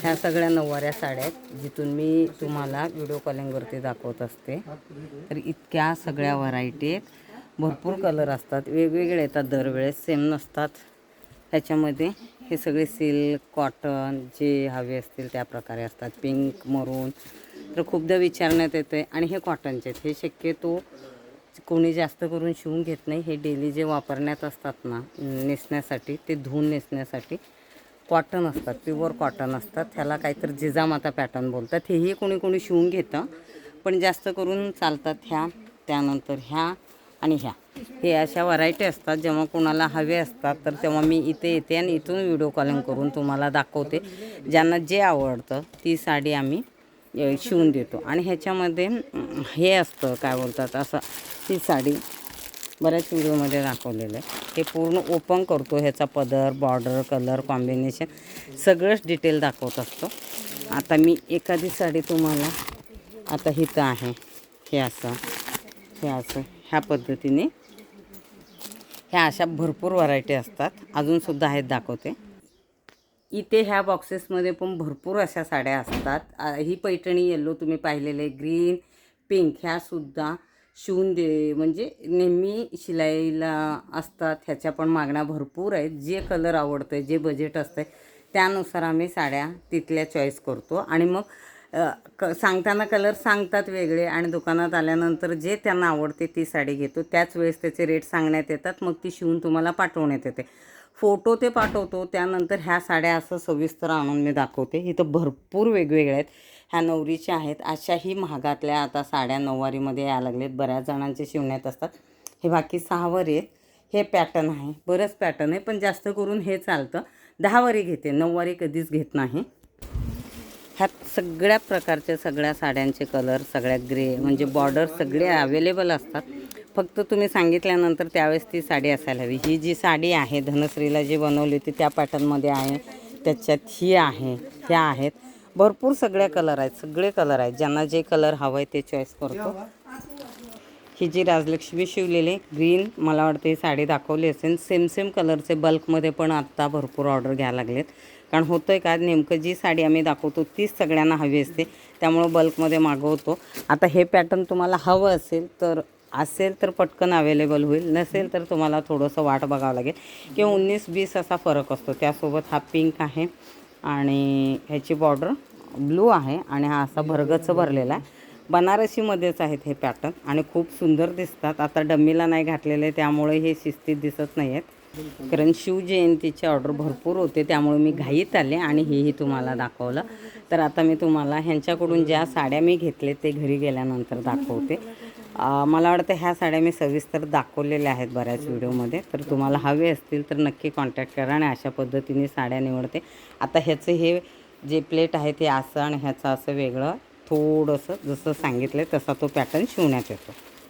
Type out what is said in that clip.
ह्या सगळ्या नऊवाऱ्या साड्या आहेत जिथून मी तुम्हाला व्हिडिओ कॉलिंगवरती दाखवत असते. तर इतक्या सगळ्या व्हरायटी आहेत. भरपूर कलर असतात. वेगवेगळे येतात दरवेळेस सेम नसतात. ह्याच्यामध्ये हे सगळे सिल्क कॉटन जे हवे असतील त्या प्रकारे असतात. पिंक मरून तर खूपदा विचारण्यात येते आणि हे कॉटनचे आहेत. हे शक्यतो कोणी जास्त करून शिवून घेत नाही. हे डेली जे वापरण्यात असतात ना नेसण्यासाठी ते धुवून नेसण्यासाठी कॉटन असतात प्युअर कॉटन असतात. त्याला काहीतरी जिजामाता पॅटर्न बोलतात. हेही कोणी कोणी शिवून घेतं पण जास्त करून चालतात ह्या त्यानंतर ह्या आणि ह्या. हे अशा व्हरायटी असतात जेव्हा कोणाला हवे असतात तर तेव्हा मी इथे येते आणि इथून व्हिडिओ कॉलिंग करून तुम्हाला दाखवते. ज्यांना जे आवडतं ती साडी आम्ही शिवून देतो. आणि ह्याच्यामध्ये हे असतं काय बोलतात असं ती साडी बऱ्याच व्हिडिओमध्ये दाखवलेलं आहे. हे पूर्ण ओपन करतो ह्याचा पदर बॉर्डर कलर कॉम्बिनेशन सगळंच डिटेल दाखवत असतो. आता मी एखादी साडी तुम्हाला आता हिथं आहे. हे असं हे असं ह्या पद्धतीने. ह्या अशा भरपूर व्हरायटी असतात. अजूनसुद्धा आहेत दाखवते. इथे ह्या बॉक्सेसमध्ये पण भरपूर अशा साड्या असतात. ही पैठणी येल्लो तुम्ही पाहिलेले ग्रीन पिंक ह्यासुद्धा शिवून दे म्हणजे नेहमी शिलाईला असतात ह्याच्या पण मागण्या भरपूर आहेत. जे कलर आवडतं आहे जे बजेट असतं आहे त्यानुसार आम्ही साड्या तिथल्या चॉईस करतो. आणि मग क सांगताना कलर सांगतात वेगळे आणि दुकानात आल्यानंतर जे त्यांना आवडते ती साडी घेतो. त्याच वेळेस त्याचे रेट सांगण्यात येतात मग ती शिवून तुम्हाला पाठवण्यात येते. फोटो ते पाठवतो त्यानंतर ह्या साड्या असं सविस्तर आणून मी दाखवते. इथं भरपूर वेगवेगळ्या आहेत. ह्या नवरीच्या आहेत. अशाही महागातल्या आता साड्या नऊवारीमध्ये यायला लागलेत. बऱ्याच जणांचे शिवण्यात असतात. हे बाकी सहावारी आहेत. हे पॅटर्न आहे. बरंच पॅटर्न आहे पण जास्त करून हे चालतं. दहावारी घेते. नऊवारी कधीच घेत नाही. ह्यात सगळ्या प्रकारच्या सगळ्या साड्यांचे कलर सगळ्या ग्रे म्हणजे बॉर्डर सगळे अवेलेबल असतात. फक्त तुम्ही सांगितल्यानंतर त्यावेळेस ती साडी असायला हवी. ही जी साडी आहे धनश्रीला जी बनवली होती त्या पॅटर्नमध्ये आहे. त्याच्यात ही आहे ह्या आहेत. भरपूर सगळ्या कलर आहेत सगळे कलर आहेत. ज्यांना जे कलर हवं आहे ते चॉईस करतो. ही जी राजलक्ष्मी शिवलेली ग्रीन मला वाटते ही साडी दाखवली असेल. सेम सेम कलरचे बल्कमध्ये पण आत्ता भरपूर ऑर्डर घ्यायला लागलेत. कारण होतं आहे का नेमकं जी साडी आम्ही दाखवतो तीच सगळ्यांना हवी असते. त्यामुळं बल्कमध्ये मागवतो. आता हे पॅटर्न तुम्हाला हवं असेल तर असेल तर पटकन अवेलेबल होईल. नसेल तर तुम्हाला थोडंसं वाट बघावं लागेल. किंवा उन्नीस बीस असा फरक असतो. त्यासोबत हा पिंक आहे आणि ह्याची बॉर्डर ब्लू आहे आणि हा असा भरगच भरलेला आहे. बनारसीमध्येच आहेत हे पॅटर्न आणि खूप सुंदर दिसतात. आता डम्मीला नाही घातलेले त्यामुळे हे शिस्तीत दिसत नाही आहेत कारण शिवजयंतीचे ऑर्डर भरपूर होते त्यामुळे मी घाईत आले आणि हेही तुम्हाला दाखवलं. तर आता मी तुम्हाला ह्यांच्याकडून ज्या साड्या मी घेतले ते घरी गेल्यानंतर दाखवते. मला वाटतं ह्या साड्या मी सविस्तर दाखवलेल्या आहेत बऱ्याच व्हिडिओमध्ये. तर तुम्हाला हवे असतील तर नक्की कॉन्टॅक्ट करा आणि अशा पद्धतीने साड्या निवडते. आता ह्याचं हे जे प्लेट आहे ते असं आणि ह्याचं असं वेगळं थोडंसं जसं सांगितलं तसा तो पॅटर्न शिवण्यात येतो.